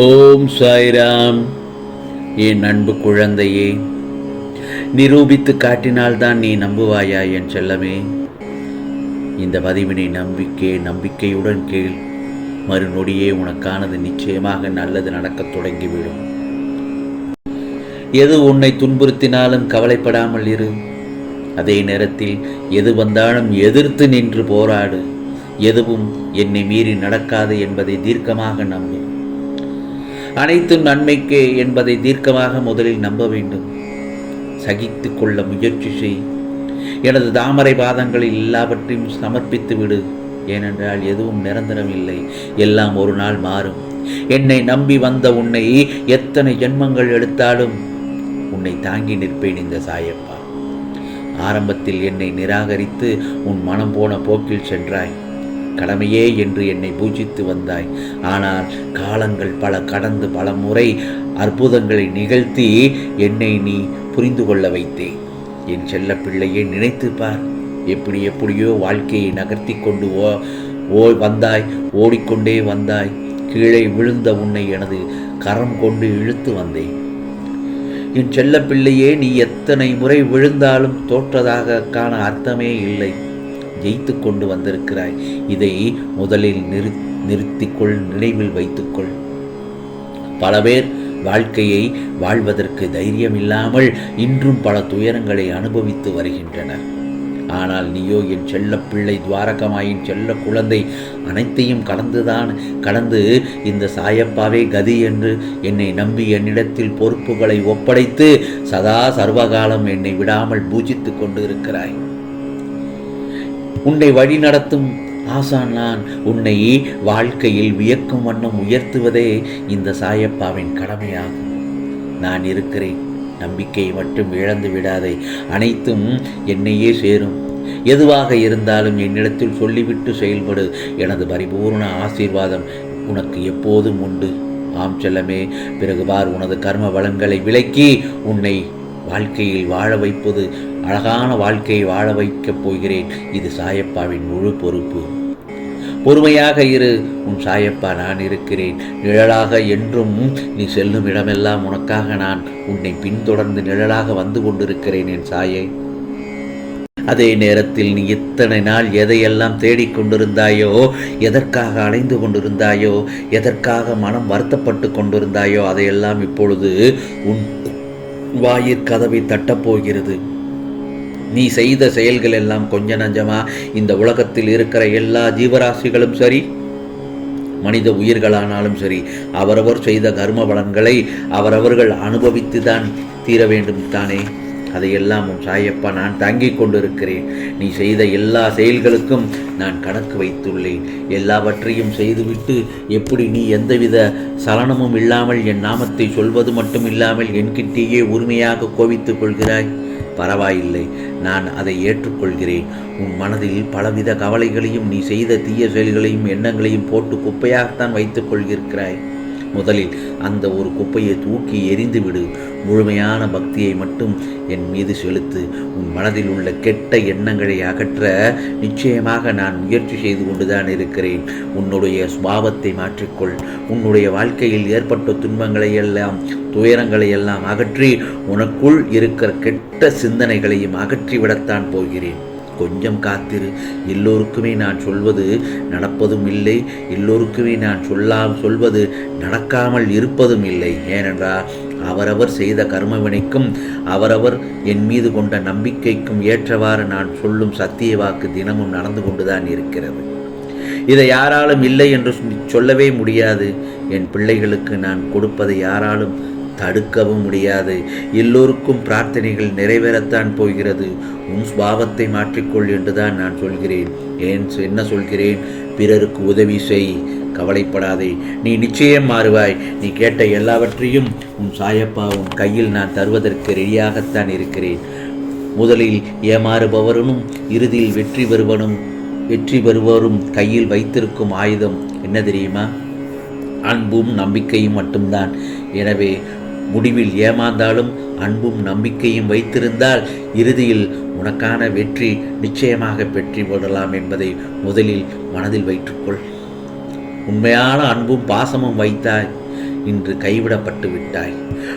ஓம் சாய்ராம். என் அன்பு குழந்தையே நிரூபித்து காட்டினால்தான் நீ நம்புவாயா என் செல்லமே? இந்த பதிவினை நம்பிக்கை நம்பிக்கையுடன் கேள். மறுநொடியே உனக்கானது நிச்சயமாக நல்லது நடக்கத் தொடங்கிவிடும். எது உன்னை துன்புறுத்தினாலும் கவலைப்படாமல் இரு. அதே நேரத்தில் எது வந்தாலும் எதிர்த்து நின்று போராடு. எதுவும் என்னை மீறி நடக்காது என்பதை தீர்க்கமாக நம்பு. அனைத்தும் நன்மைக்கு என்பதை தீர்க்கமாக முதலில் நம்ப வேண்டும். சகித்து கொள்ள முயற்சி செய். எனது தாமரை பாதங்களில் எல்லாவற்றையும் சமர்ப்பித்து விடு. ஏனென்றால் எதுவும் நிரந்தரம் இல்லை எல்லாம் ஒரு நாள் மாறும். என்னை நம்பி வந்த உன்னை எத்தனை ஜென்மங்கள் எடுத்தாலும் உன்னை தாங்கி நிற்பேன் இந்த சாயப்பா. ஆரம்பத்தில் என்னை நிராகரித்து உன் மனம் போன போக்கில் சென்றாய். கடமையே என்று என்னை பூஜித்து வந்தாய். ஆனால் காலங்கள் பல கடந்து பல முறை அற்புதங்களை நிகழ்த்தி என்னை நீ புரிந்து கொள்ள வைத்தேன் என் செல்ல பிள்ளையை நினைத்து பார். எப்படி எப்படியோ வாழ்க்கையை நகர்த்தி கொண்டு ஓ ஓ வந்தாய் ஓடிக்கொண்டே வந்தாய். கீழே விழுந்த உன்னை எனது கரம் கொண்டு இழுத்து வந்தேன். என் செல்ல பிள்ளையே நீ எத்தனை முறை விழுந்தாலும் தோற்றதாக காண அர்த்தமே இல்லை. ஜெயித்து கொண்டு வந்திருக்கிறாய். இதை முதலில் நிறு நிறுத்திக்கொள் நினைவில் வைத்துக்கொள். பல பேர் வாழ்க்கையை வாழ்வதற்கு தைரியம் இல்லாமல் இன்றும் பல துயரங்களை அனுபவித்து வருகின்றனர். ஆனால் நீயோ என் செல்ல பிள்ளை துவாரகமாயின் செல்ல குழந்தை அனைத்தையும் கடந்துதான் கடந்து இந்த சாயப்பாவே கதி என்று என்னை நம்பி என்னிடத்தில் பொறுப்புகளை ஒப்படைத்து சதா சர்வகாலம் என்னை விடாமல் பூஜித்து கொண்டு இருக்கிறாய் உன்னை வழி நடத்தும் ஆசான் நான். உன்னை வாழ்க்கையில் வியக்கும் வண்ணம் உயர்த்துவதே இந்த சாயப்பாவின் கடமையாகும். நான் இருக்கிறேன். நம்பிக்கையை மட்டும் இழந்து விடாதே. அனைத்தும் என்னையே சேரும். எதுவாக இருந்தாலும் என்னிடத்தில் சொல்லிவிட்டு செயல்படு. எனது பரிபூர்ண ஆசீர்வாதம் உனக்கு எப்போதும் உண்டு. ஆம் செல்லமே பிறகு பார் உனது கர்ம வளங்களை விலக்கி உன்னை வாழ்க்கையில் வாழ வைப்பது அழகான வாழ்க்கையை வாழ வைக்கப் போகிறேன். இது சாயப்பாவின் முழு பொறுப்பு. பொறுமையாக இரு. உன் சாயப்பா நான் இருக்கிறேன். நிழலாக என்றும் நீ செல்லும் இடமெல்லாம் உனக்காக நான் உன்னை பின்தொடர்ந்து நிழலாக வந்து கொண்டிருக்கிறேன் என் சாயை. அதே நேரத்தில் நீ இத்தனை நாள் எதையெல்லாம் தேடிக்கொண்டிருந்தாயோ எதற்காக அலைந்து கொண்டிருந்தாயோ எதற்காக மனம் வருத்தப்பட்டு கொண்டிருந்தாயோ அதையெல்லாம் இப்பொழுது உன் வாயிற் கதவை தட்டப்போகிறது நீ செய்த செயல்கள் எல்லாம் கொஞ்ச நஞ்சமா? இந்த உலகத்தில் இருக்கிற எல்லா ஜீவராசிகளும் சரி மனித உயிர்களானாலும் சரி அவரவர் செய்த கர்ம பலன்களை அவரவர்கள் அனுபவித்து தான் தீர வேண்டும் தானே? அதையெல்லாம் உன் சாயப்பா நான் தாங்கிக் கொண்டிருக்கிறேன். நீ செய்த எல்லா செயல்களுக்கும் நான் கணக்கு வைத்துள்ளேன். எல்லாவற்றையும் செய்துவிட்டு எப்படி நீ எந்தவித சலனமும் இல்லாமல் என் நாமத்தை சொல்வது மட்டும் இல்லாமல் என்கிட்டேயே உரிமையாக கோவித்துக் கொள்கிறாய்? பரவாயில்லை நான் அதை ஏற்றுக்கொள்கிறேன். உன் மனதில் பலவித கவலைகளையும் நீ செய்த தீய செயல்களையும் எண்ணங்களையும் போட்டு குப்பையாகத்தான் வைத்துக் கொள்கிறாய். முதலில் அந்த ஒரு குப்பையை தூக்கி எரிந்துவிடு முழுமையான பக்தியை மட்டும் என் மீது செலுத்து. உன் மனதில் உள்ள கெட்ட எண்ணங்களை அகற்ற நிச்சயமாக நான் முயற்சி செய்து கொண்டுதான் இருக்கிறேன். உன்னுடைய சுபாவத்தை மாற்றிக்கொள். உன்னுடைய வாழ்க்கையில் ஏற்பட்ட துன்பங்களை எல்லாம் துயரங்களை எல்லாம் அகற்றி உனக்குள் இருக்கிற கெட்ட சிந்தனைகளையும் அகற்றிவிடத்தான் போகிறேன். கொஞ்சம் காத்திரு. எல்லோருக்குமே நான் சொல்வது நடப்பதும் இல்லை. எல்லோருக்குமே நான் சொல்லா சொல்வது நடக்காமல் இருப்பதும் இல்லை. ஏனென்றால் அவரவர் செய்த கர்மவினைக்கும் அவரவர் என் மீது கொண்ட நம்பிக்கைக்கும் ஏற்றவாறு நான் சொல்லும் சத்திய வாக்கு தினமும் நடந்து கொண்டுதான் இருக்கிறது. இதை யாராலும் இல்லை என்று சொல்லவே முடியாது. என் பிள்ளைகளுக்கு நான் கொடுப்பதை யாராலும் தடுக்கவும் முடியாது. எல்லோருக்கும் பிரார்த்தனைகள் நிறைவேறத்தான் போகிறது. உன் சுபாவத்தை மாற்றிக்கொள் என்றுதான் நான் சொல்கிறேன். ஏன் என்ன சொல்கிறேன்? பிறருக்கு உதவி செய். கவலைப்படாதே. நீ நிச்சயம் மாறுவாய். நீ கேட்ட எல்லாவற்றையும் உன் சாயப்பாவும் கையில் நான் தருவதற்கு ரெடியாகத்தான் இருக்கிறேன். முதலில் ஏமாறுபவரும் இறுதியில் வெற்றி பெறுவனும் வெற்றி பெறுவோரும் கையில் வைத்திருக்கும் ஆயுதம் என்ன தெரியுமா? அன்பும் நம்பிக்கையும் மட்டும்தான். எனவே முடிவில் ஏமாந்தாலும் அன்பும் நம்பிக்கையும் வைத்திருந்தால் இறுதியில் உனக்கான வெற்றி நிச்சயமாக பெற்றி விடலாம் என்பதை முதலில் மனதில் வைத்துக்கொள். உண்மையான அன்பும் பாசமும் வைத்தாய் இன்று கைவிடப்பட்டு விட்டாய்.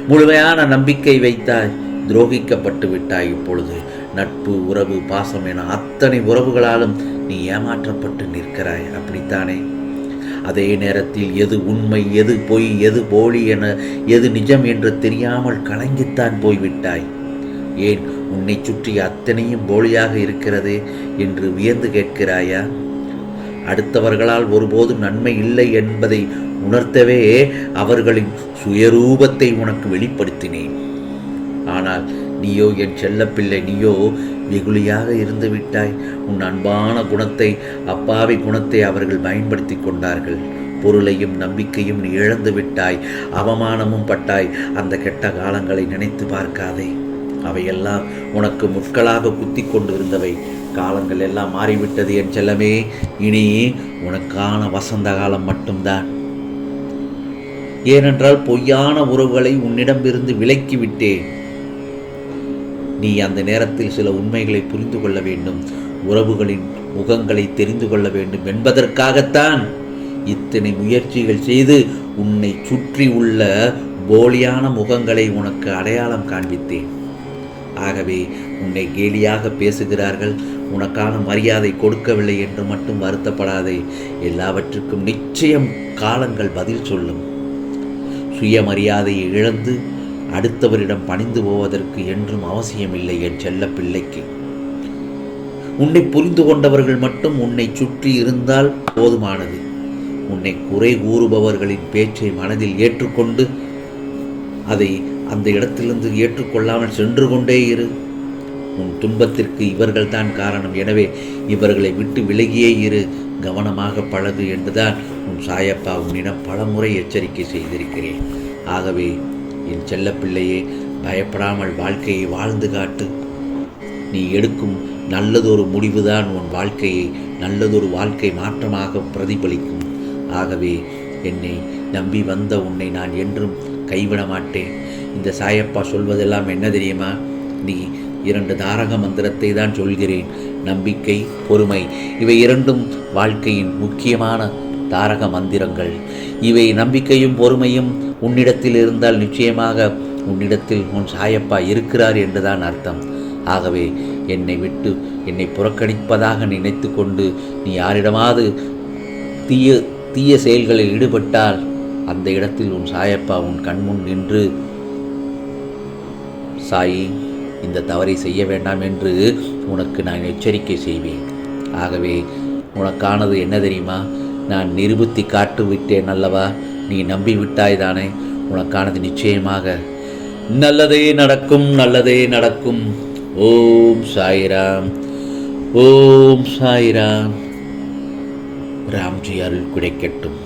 முழுமையான நம்பிக்கை வைத்தாய் துரோகிக்கப்பட்டு விட்டாய். இப்பொழுது நட்பு உறவு பாசம் என அத்தனை உறவுகளாலும் நீ ஏமாற்றப்பட்டு நிற்கிறாய். அப்படித்தானே? அதே நேரத்தில் எது உண்மை எது பொய் எது போலி என எது நிஜம் என்று தெரியாமல் கலங்கித்தான் போய்விட்டாய். ஏன் உன்னை சுற்றி அத்தனையும் போலியாக இருக்கிறதே என்று வியந்து கேட்கிறாயா? அடுத்தவர்களால் ஒருபோதும் நன்மை இல்லை என்பதை உணர்த்தவே அவர்களின் சுயரூபத்தை உனக்கு வெளிப்படுத்தினேன். ஆனால் நீயோ என் செல்லப்பிள்ளை நீயோ வெகுளியாக இருந்து விட்டாய். உன் அன்பான குணத்தை அப்பாவி குணத்தை அவர்கள் பயன்படுத்தி கொண்டார்கள். பொருளையும் நம்பிக்கையும் நீ இழந்து விட்டாய். அவமானமும் பட்டாய். அந்த கெட்ட காலங்களை நினைத்து பார்க்காதே. அவையெல்லாம் உனக்கு முட்களாக குத்தி கொண்டிருந்தவை. காலங்கள் எல்லாம் மாறிவிட்டது என் செல்லமே. இனி உனக்கான வசந்த காலம் மட்டும்தான். ஏனென்றால் பொய்யான உறவுகளை உன்னிடமிருந்து விலக்கிவிட்டேன் நீ அந்த நேரத்தில் சில உண்மைகளை புரிந்து கொள்ள வேண்டும். உறவுகளின் முகங்களை தெரிந்து கொள்ள வேண்டும் என்பதற்காகத்தான் இத்தனை முயற்சிகள் செய்து உன்னை சுற்றி உள்ள போலியான முகங்களை உனக்கு அடையாளம் காண்பித்தேன். ஆகவே உன்னை கேலியாக பேசுகிறார்கள். உனக்கான மரியாதை கொடுக்கவில்லை என்று மட்டும் வருத்தப்படாதே. எல்லாவற்றுக்கும் நிச்சயம் காலங்கள் பதில் சொல்லும். சுயமரியாதையை இழந்து அடுத்தவரிடம் பணிந்து போவதற்கு என்றும் அவசியமில்லை என் செல்ல பிள்ளைக்கு. உன்னை புரிந்து கொண்டவர்கள் மட்டும் உன்னை சுற்றி இருந்தால் போதுமானது. உன்னை குறை கூறுபவர்களின் பேச்சை மனதில் ஏற்றுக்கொண்டு அதை அந்த இடத்திலிருந்து ஏற்றுக்கொள்ளாமல் சென்று கொண்டே இரு. உன் துன்பத்திற்கு இவர்கள்தான் காரணம். எனவே இவர்களை விட்டு விலகியே இரு. கவனமாக பழகு என்றுதான் உன் சாயப்பா உன்னிடம் பலமுறை எச்சரிக்கை செய்திருக்கிறேன். ஆகவே என் செல்லப்பிள்ளையே பயப்படாமல் வாழ்க்கையை வாழ்ந்து காட்டு. நீ எடுக்கும் நல்லதொரு முடிவுதான் உன் வாழ்க்கையை நல்லதொரு வாழ்க்கை மாற்றமாக பிரதிபலிக்கும். ஆகவே என்னை நம்பி வந்த உன்னை நான் என்றும் கைவிட மாட்டேன். இந்த சாயப்பா சொல்வதெல்லாம் என்ன தெரியுமா? நீ இரண்டு தாரக மந்திரத்தை தான் சொல்கிறேன். நம்பிக்கை பொறுமை இவை இரண்டும் வாழ்க்கையின் முக்கியமான தாரக மந்திரங்கள். இவை நம்பிக்கையும் பொறுமையும் உன்னிடத்தில் இருந்தால் நிச்சயமாக உன்னிடத்தில் உன் சாயப்பா இருக்கிறார் என்றுதான் அர்த்தம். ஆகவே என்னை விட்டு என்னை புறக்கணிப்பதாக நினைத்து கொண்டு நீ யாரிடமாவது தீய தீய செயல்களில் ஈடுபட்டால் அந்த இடத்தில் உன் சாயப்பா உன் கண்முன் நின்று சாயி இந்த தவறை செய்ய வேண்டாம் என்று உனக்கு நான் எச்சரிக்கை செய்வேன். ஆகவே உனக்கானது என்ன தெரியுமா? நான் நிரூபித்து காட்டு விட்டேன் அல்லவா? நீ நம்பி விட்டாய் தானே உனக்கானது நிச்சயமாக. நல்லதே நடக்கும் நல்லதே நடக்கும். ஓம் சாய்ராம் ஓம் சாய்ராம். ராம்ஜி அருள் கிடைக்கட்டும்.